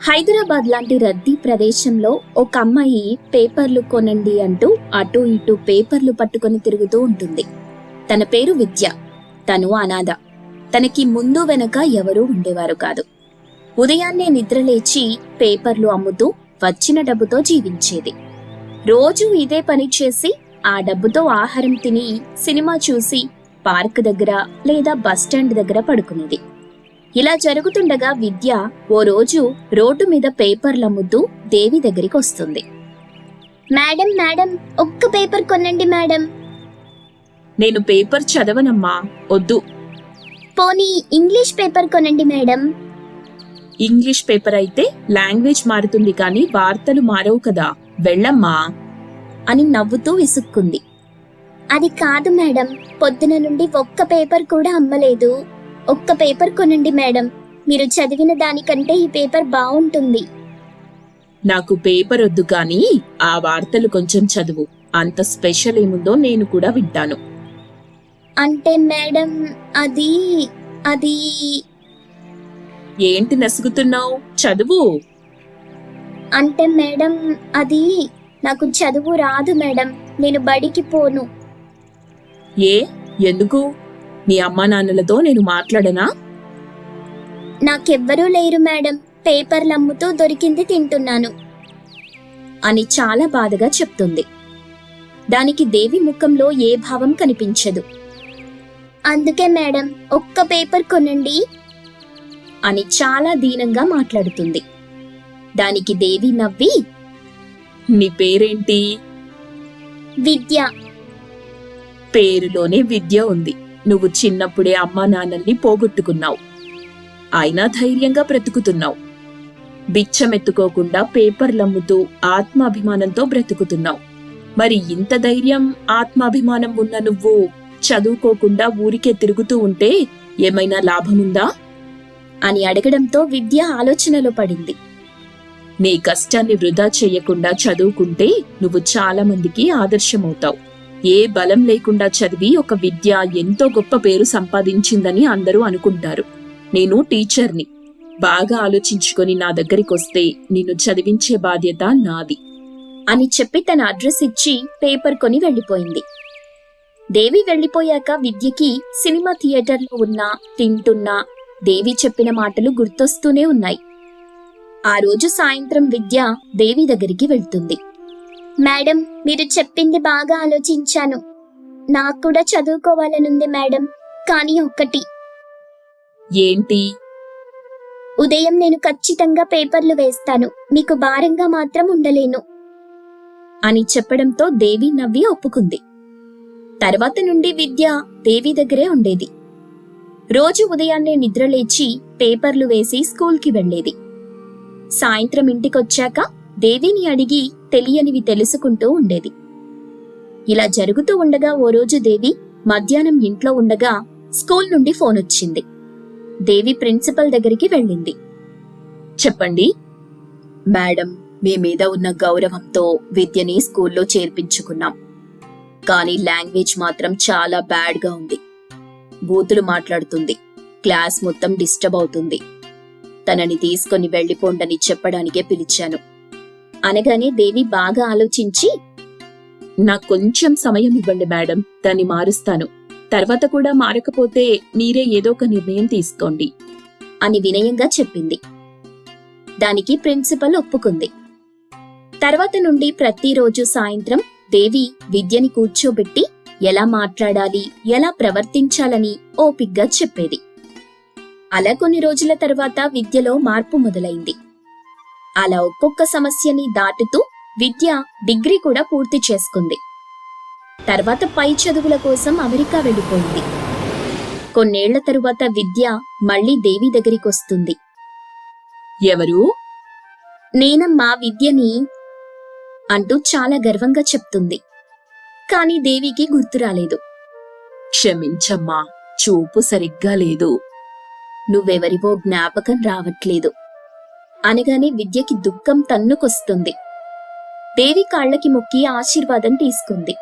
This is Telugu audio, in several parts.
హైదరాబాద్ లాంటి రద్దీ ప్రదేశంలో ఒక అమ్మాయి పేపర్లు కొనండి అంటూ అటు ఇటు పేపర్లు పట్టుకొని తిరుగుతూ ఉంటుంది. తన పేరు విద్య తను అనాథ. తనకి ముందు వెనక ఎవరూ ఉండేవారు కాదు. ఉదయాన్నే నిద్రలేచి పేపర్లు అమ్ముతూ వచ్చిన డబ్బుతో జీవించేది. రోజు ఇదే పని చేసి ఆ డబ్బుతో ఆహారం తిని సినిమా చూసి పార్క్ దగ్గర లేదా బస్టాండ్ దగ్గర పడుకునేది. ఇలా జరుగుతుండగా విద్య ఓ రోజు రోడ్డు మీద పేపర్లు అమ్ముతూ దేవి దగ్గరికి వస్తుంది. మేడం మేడం ఒక్క పేపర్ కొనండి మేడం. నేను పేపర్ చదవనమ్మా వద్దు. పోనీ ఇంగ్లీష్ పేపర్ కొనండి మేడం. ఇంగ్లీష్ పేపర్ అయితే లాంగ్వేజ్ మారుతుంది కానీ వార్తలు మారవు కదా వెళ్ళమ్మా. అని నవ్వుతూ విసుక్కుంది. అది కాదు మేడం. పొద్దున నుండి ఒక్క పేపర్ కూడా అమ్మలేదు. ఒక్క పేపర్ కొనండి మేడం. మీరు చదివిన దానికంటే ఈ పేపర్ బాగుంటుంది నాకు పేపర్ వద్దు కానీ ఆ వార్తలు కొంచెం చదువు. అంత స్పెషల్ ఏముందో నేను కూడా వింటాను. అంటే మేడం అది అది ఏంటి నసుగుతున్నావు? చదువు. అంటే మేడం అది నాకు చదువు రాదు మేడం. నేను బడికి పోను. ఏ? ఎందుకు? మీ అమ్మా నాన్నలతో నేను మాట్లాడనా? నాకెవ్వరూ లేరు మేడం. పేపర్లు అమ్ముతూ దొరికింది తింటున్నాను. అని చాలా బాధగా చెప్తుంది. దానికి దేవి ముఖంలో ఏ భావం కనిపించదు. అందుకే మేడం ఒక్క పేపర్ కొనండి. అని చాలా దీనంగా మాట్లాడుతుంది. దానికి దేవి నవ్వి నీ పేరేంటి? విద్య. పేరులోనే విద్య ఉంది. నువ్వు చిన్నప్పుడే అమ్మా నాన్నల్ని పోగొట్టుకున్నావు. అయినా ధైర్యంగా బ్రతుకుతున్నావు. బిచ్చమెత్తుకోకుండా పేపర్లమ్ముతూ ఆత్మాభిమానంతో బ్రతుకుతున్నావు. మరి ఇంత ధైర్యం ఆత్మాభిమానం ఉన్న నువ్వు చదువుకోకుండా ఊరికే తిరుగుతూ ఉంటే ఏమైనా లాభముందా? అని అడగడంతో విద్య ఆలోచనలో పడింది. నీ కష్టాన్ని వృధా చేయకుండా చదువుకుంటే నువ్వు చాలా మందికి ఆదర్శమవుతావు. ఏ బలం లేకుండా చదివి ఒక విద్య ఎంతో గొప్ప పేరు సంపాదించిందని అందరూ అనుకుంటారు. నేను టీచర్ని. బాగా ఆలోచించుకొని నా దగ్గరికి వస్తే నిన్ను చదివించే బాధ్యత నాది. అని చెప్పి తన అడ్రస్ ఇచ్చి పేపర్ కొని వెళ్ళిపోయింది. దేవి వెళ్ళిపోయాక విద్యకి సినిమా థియేటర్లో ఉన్నా తింటున్నా దేవి చెప్పిన మాటలు గుర్తొస్తూనే ఉన్నాయి. ఆ రోజు సాయంత్రం విద్య దేవి దగ్గరికి వెళ్తుంది. మేడం మీరు చెప్పింది బాగా ఆలోచించాను. నాకు కూడా చదువుకోవాలనుంది మేడం కానీ ఒక్కటి. ఏంటి? ఉదయం నేను ఖచ్చితంగా పేపర్లు వేస్తాను మీకు భారంగా మాత్రం ఉండలేను. అని చెప్పడంతో దేవి నవ్వి ఒప్పుకుంది. తర్వాత నుండి విద్య దేవి దగ్గరే ఉండేది. రోజు ఉదయాన్నే నిద్రలేచి పేపర్లు వేసి స్కూల్కి వెళ్ళేది. సాయంత్రం ఇంటికొచ్చాక దేవిని అడిగి తెలియనివి తెలుసుకుంటూ ఉండేది. ఇలా జరుగుతూ ఉండగా ఓ రోజు దేవి మధ్యాహ్నం ఇంట్లో ఉండగా స్కూల్ నుండి ఫోన్ వచ్చింది. దేవి ప్రిన్సిపల్ దగ్గరికి వెళ్ళింది. చెప్పండి. మేడం మీ మీద ఉన్న గౌరవంతో విద్యని స్కూల్లో చేర్పించుకున్నాం. కానీ లాంగ్వేజ్ మాత్రం చాలా బ్యాడ్గా ఉంది. బూతులు మాట్లాడుతుంది. క్లాస్ మొత్తం డిస్టర్బ్ అవుతుంది. తనని తీసుకొని వెళ్ళిపోండని చెప్పడానికే పిలిచాను. అనగానే దేవి బాగా ఆలోచించి నాకు కొంచెం సమయం ఇవ్వండి మేడం దాన్ని మారుస్తాను. తర్వాత కూడా మారకపోతే మీరే ఏదో ఒక నిర్ణయం తీసుకోండి అని వినయంగా చెప్పింది. దానికి ప్రిన్సిపల్ ఒప్పుకుంది. తర్వాత నుండి ప్రతిరోజు సాయంత్రం దేవి విద్యని కూర్చోబెట్టి ఎలా మాట్లాడాలి ఎలా ప్రవర్తించాలని ఓపిగ్గా చెప్పేది. అలా కొన్ని రోజుల తర్వాత విద్యలో మార్పు మొదలైంది. అలా ఒక్కొక్క సమస్యని దాటుతూ విద్య డిగ్రీ కూడా పూర్తి చేసుకుంది. తర్వాత పై చదువుల కోసం అమెరికా వెళ్ళిపోయింది. కొన్నేళ్ళ తరువాత విద్య మళ్ళీ దేవి దగ్గరికి వస్తుంది ఎవరు నేనమ్మా విద్యని అంటూ చాలా గర్వంగా చెప్తుంది. కాని దేవికి గుర్తు రాలేదు. క్షమించమ్మా చూపు సరిగ్గా లేదు. నువ్వెవరివో జ్ఞాపకం రావట్లేదు. అనగానే విద్యకి దుఃఖం తన్నుకొస్తుంది. దేవి కాళ్ళకి మొక్కి ఆశీర్వాదం తీసుకుంది.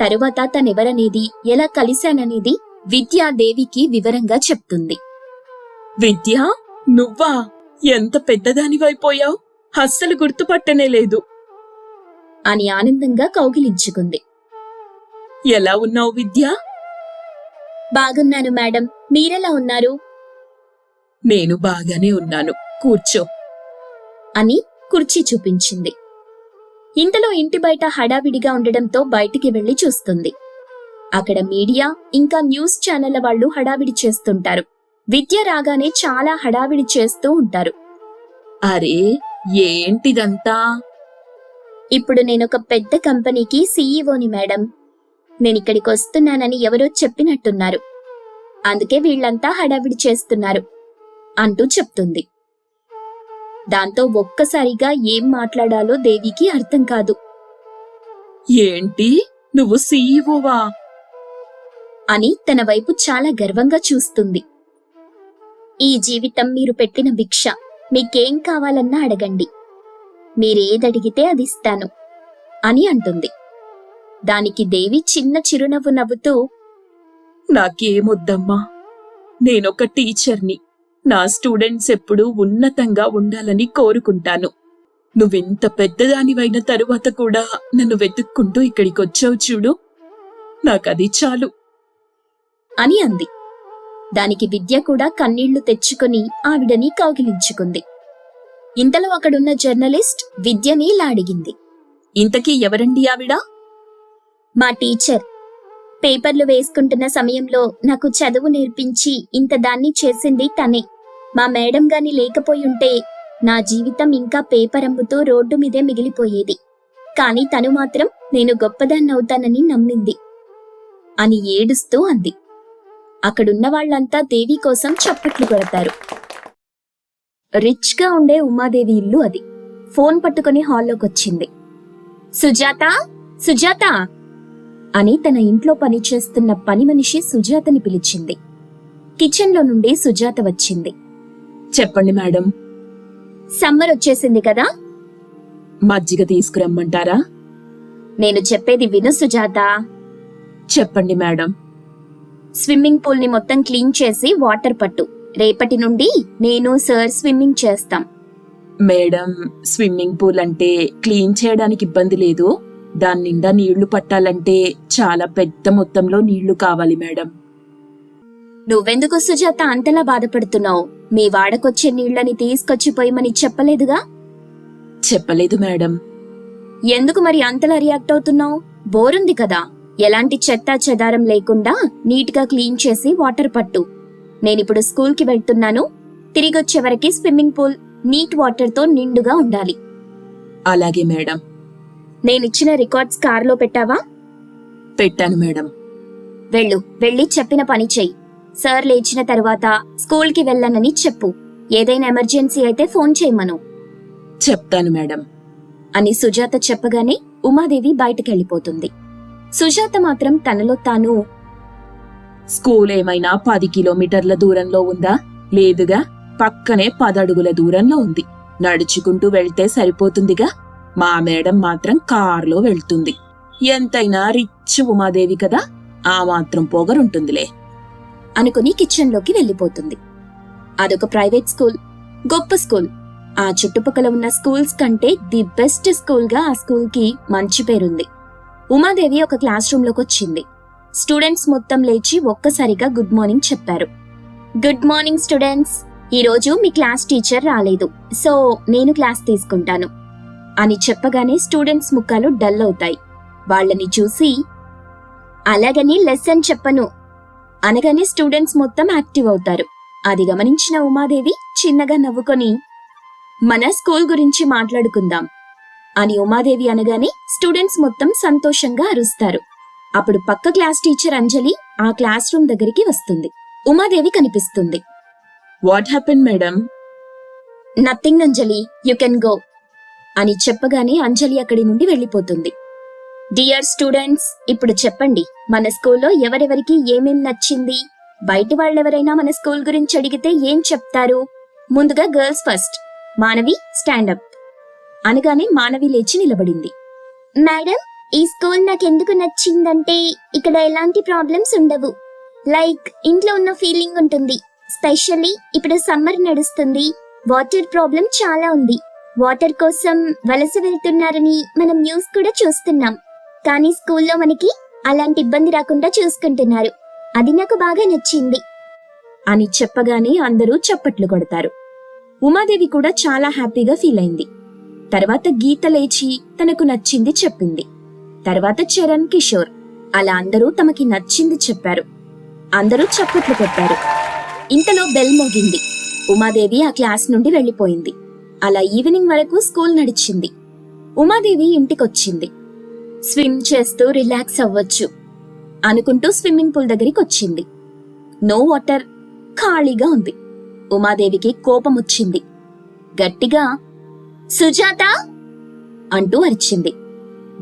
తరువాత తనెవరనేది ఎలా కలిశాననేది విద్య దేవికి వివరంగా చెప్తుంది. విద్య నువ్వా? ఎంత పెద్దదానివైపోయావు? అస్సలు గుర్తుపట్టనే లేదు. అని ఆనందంగా కౌగిలించుకుంది. ఎలా ఉన్నావు విద్య? బాగున్నాను మేడం. మీరెలా ఉన్నారు? నేను బాగానే ఉన్నాను. కూర్చో అని కుర్చీ చూపించింది. ఇంతలో ఇంటి బయట హడావిడిగా ఉండడంతో బయటికి వెళ్ళి చూస్తుంది. అక్కడ మీడియా ఇంకా న్యూస్ ఛానళ్ళ వాళ్ళు హడావిడి చేస్తుంటారు. విద్య రాగానే చాలా హడావిడి చేస్తూ ఉంటారు. అరే ఏంటిదంతా? ఇప్పుడు నేనొక పెద్ద కంపెనీకి సీఈఓని మేడం. నేనిక్కడికి వస్తున్నానని ఎవరో చెప్పినట్టున్నారు. అందుకే వీళ్ళంతా హడావిడి చేస్తున్నారు అంటూ చెప్తుంది. దాంతో ఒక్కసారిగా ఏం మాట్లాడాలో దేవికి అర్థం కాదు. ఏంటి? నువ్వు సీఈఓవా? అని తన వైపు చాలా గర్వంగా చూస్తుంది. ఈ జీవితం మీరు పెట్టిన భిక్ష. మీకేం కావాలన్నా అడగండి. మీరేదడిగితే అది ఇస్తాను. అని అంటుంది. దానికి దేవి చిన్న చిరునవ్వు నవ్వుతూ నాకేమొద్దమ్మా. నేనొక టీచర్ని. నా స్టూడెంట్స్ ఎప్పుడూ ఉన్నతంగా ఉండాలని కోరుకుంటాను. నువ్వెంత పెద్దదానివైన తరువాత కూడా నన్ను వెతుక్కుంటూ ఇక్కడికొచ్చావు చూడు. నాకది చాలు. అని అంది. దానికి విద్య కూడా కన్నీళ్ళు తెచ్చుకుని ఆవిడని కౌగిలించుకుంది. ఇంతలో అక్కడున్న జర్నలిస్ట్ విద్యని ఇలా అడిగింది. ఇంతకీ ఎవరండి ఆవిడ? మా టీచర్. పేపర్లు వేసుకుంటున్న సమయంలో నాకు చదువు నేర్పించి ఇంత దాన్ని చేసింది తనే. మా మేడం గాని లేకపోయుంటే నా జీవితం ఇంకా పేపరంబుతో రోడ్డు మీదే మిగిలిపోయేది. కానీ తను మాత్రం నేను గొప్పదాన్నవుతానని నమ్మింది. అని ఏడుస్తూ అంది. అక్కడున్న వాళ్ళంతా దేవి కోసం చప్పట్లు కొడతారు. రిచ్గా ఉండే ఉమాదేవి ఇల్లు అది. ఫోన్ పట్టుకుని హాల్లోకొచ్చింది. సుజాత! సుజాత! అని తన ఇంట్లో పనిచేస్తున్న పని మనిషి సుజాతని పిలిచింది. కిచెన్లో నుండి సుజాత వచ్చింది. చెప్పండి మేడం. సమ్మర్ వచ్చేసింది కదా? మజ్జిగ తీసుకురమ్మంటారా? నేను చెప్పేది విను సుజాత. చెప్పండి మేడం. స్విమ్మింగ్ పూల్ని మొత్తం క్లీన్ చేసి వాటర్ పట్టు. రేపటి నుండి నేను సార్ స్విమ్మింగ్ చేస్తాం. మేడం స్విమ్మింగ్ పూల్ అంటే క్లీన్ చేయడానికి ఇబ్బంది లేదు. దాని నిండా నీళ్ళు పట్టాలంటే చాలా పెద్ద మొత్తంలో నీళ్ళు కావాలి మేడం. నువ్వెందుకు సుజాత అంతలా బాధపడుతున్నావు? మీ వాడకొచ్చే నీళ్ళని తీసుకొచ్చి పోయమని చెప్పలేదుగా? చెప్పలేదు మేడం. ఎందుకు మరి అంతలా రియాక్ట్ అవుతున్నావు? బోరుంది కదా. ఎలాంటి చెత్త చెదారం లేకుండా నీట్గా క్లీన్ చేసి వాటర్ పట్టు. నేనిప్పుడు స్కూల్కి వెళ్తున్నాను. తిరిగొచ్చే వరకి స్విమ్మింగ్ పూల్ నీట్ వాటర్తో నిండుగా ఉండాలి. అలాగే మేడం. నేనిచ్చిన రికార్డ్స్ కార్లో పెట్టావా? పెట్టాను మేడం. వెళ్ళు వెళ్ళి చెప్పిన పని చెయ్యి. సార్ లేచిన తర్వాత స్కూల్కి వెళ్ళనని చెప్పు. ఏదైనా ఎమర్జెన్సీ అయితే ఫోన్ చేయమను చెప్తాను మేడం. అని సుజాత చెప్పగానే ఉమాదేవి బయటకెళ్ళిపోతుంది. సుజాత మాత్రం తనలో తాను స్కూల్ ఏమైనా పది కిలోమీటర్ల దూరంలో ఉందా? లేదుగా. పక్కనే పదడుగుల దూరంలో ఉంది. నడుచుకుంటూ వెళ్తే సరిపోతుందిగా. మా మేడం మాత్రం కారులో వెళ్తుంది. ఎంతైనా రిచ్ ఉమాదేవి కదా. ఆ మాత్రం పొగరుంటుందిలే. అనుకుని కిచెన్లోకి వెళ్ళిపోతుంది. అదొక ప్రైవేట్ స్కూల్ గొప్ప స్కూల్. ఆ చుట్టుపక్కల ఉన్న స్కూల్స్ కంటే ది బెస్ట్ స్కూల్గా ఆ స్కూల్కి మంచి పేరుంది. ఉమాదేవి ఒక క్లాస్ రూమ్లోకి వచ్చింది. స్టూడెంట్స్ మొత్తం లేచి ఒక్కసారిగా గుడ్ మార్నింగ్ చెప్పారు. Good morning students. ఈరోజు మీ క్లాస్ టీచర్ రాలేదు. సో నేను క్లాస్ తీసుకుంటాను. అని చెప్పగానే స్టూడెంట్స్ ముఖాలు డల్ అవుతాయి. వాళ్ళని చూసి అలాగని లెసన్ చెప్పను. అనగానే స్టూడెంట్స్ మొత్తం యాక్టివ్ అవుతారు. అది గమనించిన ఉమాదేవి చిన్నగా నవ్వుకొని మన స్కూల్ గురించి మాట్లాడుకుందాం అని ఉమాదేవి అనగానే స్టూడెంట్స్ మొత్తం సంతోషంగా అరుస్తారు. అప్పుడు పక్క క్లాస్ టీచర్ అంజలి ఆ క్లాస్ రూమ్ దగ్గరికి వస్తుంది. ఉమాదేవి కనిపిస్తుంది. What happen madam? Nothing Anjali you can go అని చెప్పగానే అంజలి అక్కడి నుండి వెళ్ళిపోతుంది. డియర్ స్టూడెంట్స్ ఇప్పుడు చెప్పండి. మన స్కూల్లో ఎవరెవరికి ఏమేం నచ్చింది? బయటి వాళ్ళెవరైనా మన స్కూల్ గురించి అడిగితే ఏం చెప్తారు? ముందుగా గర్ల్స్ ఫస్ట్ మానవి స్టాండప్ అనగానే మానవి లేచి నిలబడింది. మేడం ఈ స్కూల్ నాకెందుకు నచ్చిందంటే ఇక్కడ ఎలాంటి ప్రాబ్లమ్స్ ఉండవు. లైక్ ఇంట్లో ఉన్న ఫీలింగ్ ఉంటుంది. స్పెషల్లీ ఇప్పుడు సమ్మర్ నడుస్తుంది. వాటర్ ప్రాబ్లం చాలా ఉంది. వాటర్ కోసం వలస వెళ్తున్నారని మనం న్యూస్ కూడా చూస్తున్నాం. కానీ స్కూల్లో మనకి అలాంటి ఇబ్బంది రాకుండా చూసుకుంటున్నారు. అది నాకు బాగా నచ్చింది. అని చెప్పగానే అందరూ చప్పట్లు కొడతారు. ఉమాదేవి కూడా చాలా హ్యాపీగా ఫీల్ అయింది. తర్వాత గీత లేచి తనకు నచ్చింది చెప్పింది. తర్వాత చరణ్ కిషోర్ అలా అందరూ తమకి నచ్చింది చెప్పారు. అందరూ చప్పట్లు కొట్టారు. ఇంతలో బెల్ మోగింది. ఉమాదేవి ఆ క్లాస్ నుండి వెళ్ళిపోయింది. అలా ఈవినింగ్ వరకు స్కూల్ నడిచింది. ఉమాదేవి ఇంటికొచ్చింది. స్విమ్ చేస్తూ రిలాక్స్ అవ్వచ్చు అనుకుంటూ స్విమ్మింగ్ పూల్ దగ్గరికి వచ్చింది. నో వాటర్ ఖాళీగా ఉంది. ఉమాదేవికి కోపం వచ్చింది. గట్టిగా సుజాత! అంటూ అరిచింది.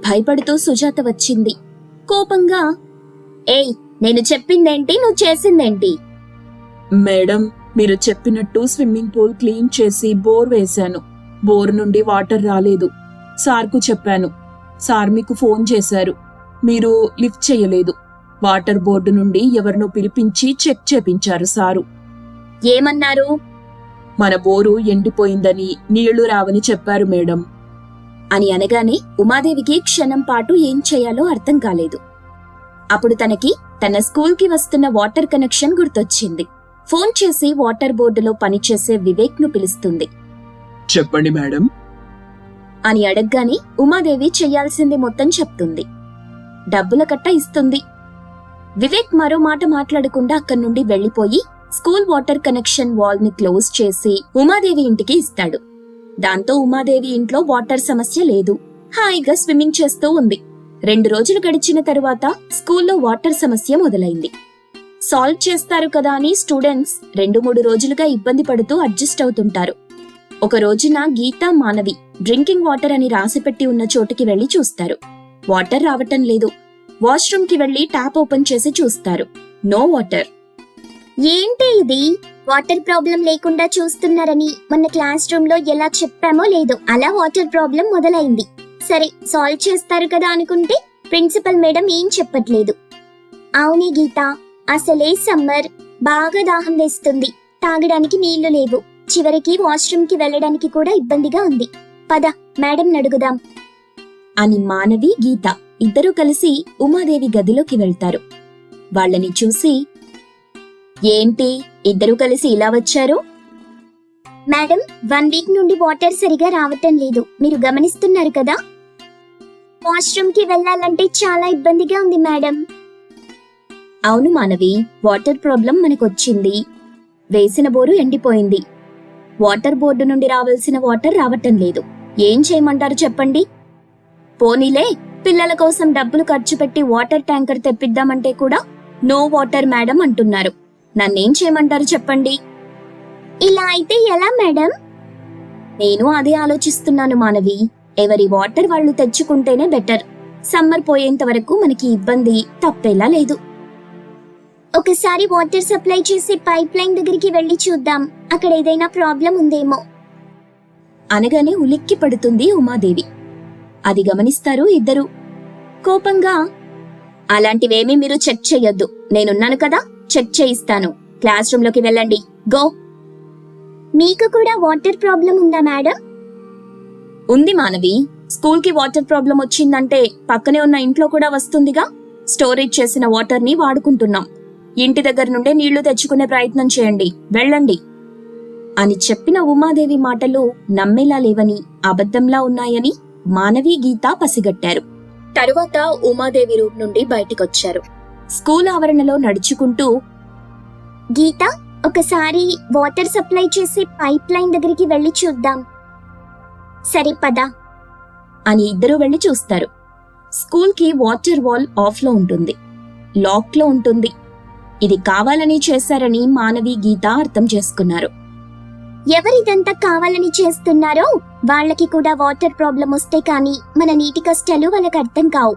భయపడుతూ సుజాత వచ్చింది. కోపంగా ఏయ్ నేను చెప్పిందేంటి? నువ్వు చేసిందేంటి? మేడం మీరు చెప్పినట్టు స్విమ్మింగ్ పూల్ క్లీన్ చేసి బోర్ వేశాను. బోర్ నుండి వాటర్ రాలేదు. సార్కు చెప్పాను. సార్ మీకు ఫోన్ చేశారు. మీరు లిఫ్ట్ చేయలేదు. వాటర్ బోర్డు నుండి ఎవరినో పిలిపించి చెక్ చేపించారు సారు. ఏమన్నారు? మన బోరు ఎండిపోయిందని నీళ్ళు రావని చెప్పారు మేడం. అని అనగానే ఉమాదేవికి క్షణం పాటు ఏం చేయాలో అర్థం కాలేదు. అప్పుడు తనకి తన స్కూల్కి వస్తున్న వాటర్ కనెక్షన్ గుర్తొచ్చింది. ఫోన్ చేసి వాటర్ బోర్డులో పనిచేసే వివేక్ను పిలుస్తుంది. చెప్పండి మేడం. అని అడగ్గానే ఉమాదేవి చెయ్యాల్సింది మొత్తం చెప్తుంది. డబ్బుల కట్ట ఇస్తుంది. వివేక్ మరో మాట మాట్లాడకుండా అక్కడి నుండి వెళ్ళిపోయి స్కూల్ వాటర్ కనెక్షన్ వాల్ని క్లోజ్ చేసి ఉమాదేవి ఇంటికి ఇస్తాడు. దాంతో ఉమాదేవి ఇంట్లో వాటర్ సమస్య లేదు. హాయిగా స్విమ్మింగ్ చేస్తూ ఉంది. రెండు రోజులు గడిచిన తరువాత స్కూల్లో వాటర్ సమస్య మొదలైంది. సాల్వ్ చేస్తారు కదా అని స్టూడెంట్స్ రెండు మూడు రోజులుగా ఇబ్బంది పడుతూ అడ్జస్ట్ అవుతుంటారు. ఒక రోజున గీతా మానవి డ్రింకింగ్ వాటర్ అని రాసిపెట్టి ఉన్న చోటుకి వెళ్ళి చూస్తారు. వాటర్ రావటం లేదు. వాష్రూమ్కి వెళ్ళి ట్యాప్ ఓపెన్ చేసి చూస్తారు. No water. ఏంటి ఇది? వాటర్ ప్రాబ్లం లేకుండా చూస్తున్నారని మొన్న క్లాస్ రూమ్లో ఎలా చెప్పామో లేదు. అలా వాటర్ ప్రాబ్లం మొదలైంది. సరే సాల్వ్ చేస్తారు కదా అనుకుంటే ప్రిన్సిపల్ మేడం ఏం చెప్పట్లేదు. అవునే గీత అసలే సమ్మర్. బాగా దాహం వేస్తుంది. తాగడానికి నీళ్ళు లేవు. చివరికి వాష్రూమ్కి వెళ్ళడానికి కూడా ఇబ్బందిగా ఉంది. పద మేడం అడుగుదాం అని మానవి గీత ఇద్దరూ కలిసి ఉమాదేవి గదిలోకి వెళ్తారు. వాళ్ళని చూసి ఏంటి ఇద్దరూ కలిసి ఇలా వచ్చారు? మేడం వన్ వీక్ నుండి వాటర్ సరిగా రావటం లేదు. మీరు గమనిస్తున్నారు కదా? వాష్రూమ్కి వెళ్ళాలంటే చాలా ఇబ్బందిగా ఉంది మేడం. అవును మానవి వాటర్ ప్రాబ్లం మనకొచ్చింది. వేసిన బోరు ఎండిపోయింది. వాటర్ బోర్డు నుండి రావాల్సిన వాటర్ రావటం లేదు. ఏం చేయమంటారు చెప్పండి? పోనీలే పిల్లల కోసం డబ్బులు ఖర్చు పెట్టి వాటర్ ట్యాంకర్ తెప్పిద్దామంటే కూడా నో వాటర్ మేడం అంటున్నారు. నన్నేం చేయమంటారు చెప్పండి? ఇలా అయితే ఎలా మేడం? నేను అదే ఆలోచిస్తున్నాను మానవి. ఎవరి వాటర్ వాళ్ళు తెచ్చుకుంటేనే బెటర్. సమ్మర్ పోయేంత వరకు మనకి ఇబ్బంది తప్పేలా లేదు. ఒకసారి వాటర్ సప్లై చేసే పైప్ లైన్ దగ్గరికి వెళ్ళి చూద్దాం. అక్కడ ఏదైనా ప్రాబ్లం ఉందేమో. అనగానే ఉలిక్కి పడుతుంది ఉమాదేవి. అది గమనిస్తారు ఇద్దరు. కోపంగా అలాంటివేమీ మీరు చెక్ చెయ్యొద్దు. నేనున్నాను కదా చెక్ చేయిస్తాను. క్లాస్ రూమ్లోకి వెళ్ళండి. గో. మీకు కూడా వాటర్ ప్రాబ్లం ఉందా మేడం? ఉంది మానవి. స్కూల్కి వాటర్ ప్రాబ్లం వచ్చిందంటే పక్కనే ఉన్న ఇంట్లో కూడా వస్తుందిగా. స్టోరేజ్ చేసిన వాటర్ని వాడుకుంటున్నాం. ఇంటి దగ్గర నుండే నీళ్ళు తెచ్చుకునే ప్రయత్నం చేయండి. వెళ్ళండి. అని చెప్పిన ఉమాదేవి మాటలు నమ్మేలా లేవని అబద్ధంలా ఉన్నాయని మానవి గీత పసిగట్టారు. తరువాత ఉమాదేవి రూమ్ నుండి బయటికొచ్చారు. స్కూల్ ఆవరణలో నడుచుకుంటూ గీత ఒకసారి వాటర్ సప్లై చేసే పైప్ లైన్ దగ్గరికి వెళ్ళి చూద్దాం. సరే పద. అని ఇద్దరూ వెళ్ళి చూస్తారు. స్కూల్కి వాటర్ వాల్ ఆఫ్లో ఉంటుంది. లాక్లో ఉంటుంది. ఇది కావాలని చేశారని మానవి గీత అర్థం చేసుకున్నారు. ఎవరిదంతా కావాలని చేస్తున్నారో వాళ్ళకి కూడా వాటర్ ప్రాబ్లం వస్తే కానీ మన నీటి కష్టాలు వాళ్ళకి అర్థం కావు.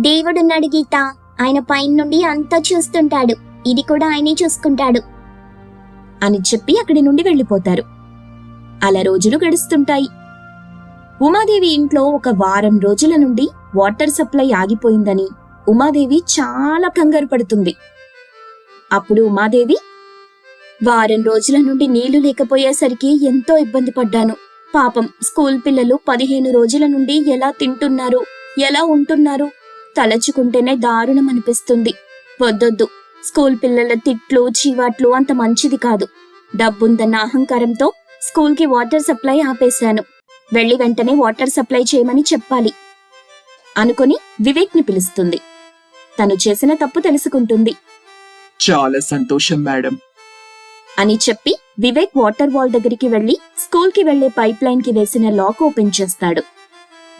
దేవుడున్నాడు గీత. ఆయన పైన నుండి అంతా చూస్తుంటాడు. ఇది కూడా ఆయనే చూసుకుంటాడు. అని చెప్పి అక్కడి నుండి వెళ్ళిపోతారు అలా రోజులు గడుస్తుంటాయి. ఉమాదేవి ఇంట్లో ఒక వారం రోజుల నుండి వాటర్ సప్లై ఆగిపోయిందని ఉమాదేవి చాలా కంగారు పడుతుంది. అప్పుడు ఉమాదేవి వారం రోజుల నుండి నీళ్ళు లేకపోయేసరికి ఎంతో ఇబ్బంది పడ్డాను. పాపం స్కూల్ పిల్లలు పదిహేను రోజుల నుండి ఎలా తింటున్నారు ఎలా ఉంటున్నారు? తలచుకుంటేనే దారుణం అనిపిస్తుంది. వద్దొద్దు. స్కూల్ పిల్లల తిట్లు చీవాట్లు అంత మంచిది కాదు. డబ్బుందన్న అహంకారంతో స్కూల్కి వాటర్ సప్లై ఆపేశాను. వెళ్ళి వెంటనే వాటర్ సప్లై చేయమని చెప్పాలి అనుకుని వివేక్ని పిలుస్తుంది. తను చేసిన తప్పు తెలుసుకుంటుంది. చాలా సంతోషం మేడం. అని చెప్పి వివేక్ వాటర్ వాల్ దగ్గరికి వెళ్ళి స్కూల్కి వెళ్ళే పైప్ లైన్కి వేసిన లాక్ ఓపెన్ చేస్తాడు.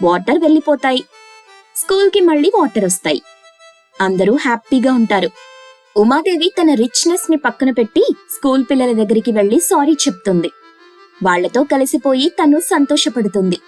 వాటర్ వెళ్ళిపోతాయి. స్కూల్కి మళ్ళీ వాటర్ వస్తాయి. అందరూ హ్యాపీగా ఉంటారు. ఉమాదేవి తన రిచ్నెస్ని పక్కన పెట్టి స్కూల్ పిల్లల దగ్గరికి వెళ్ళి సారీ చెప్తుంది. వాళ్ళతో కలిసిపోయి తను సంతోషపడుతుంది.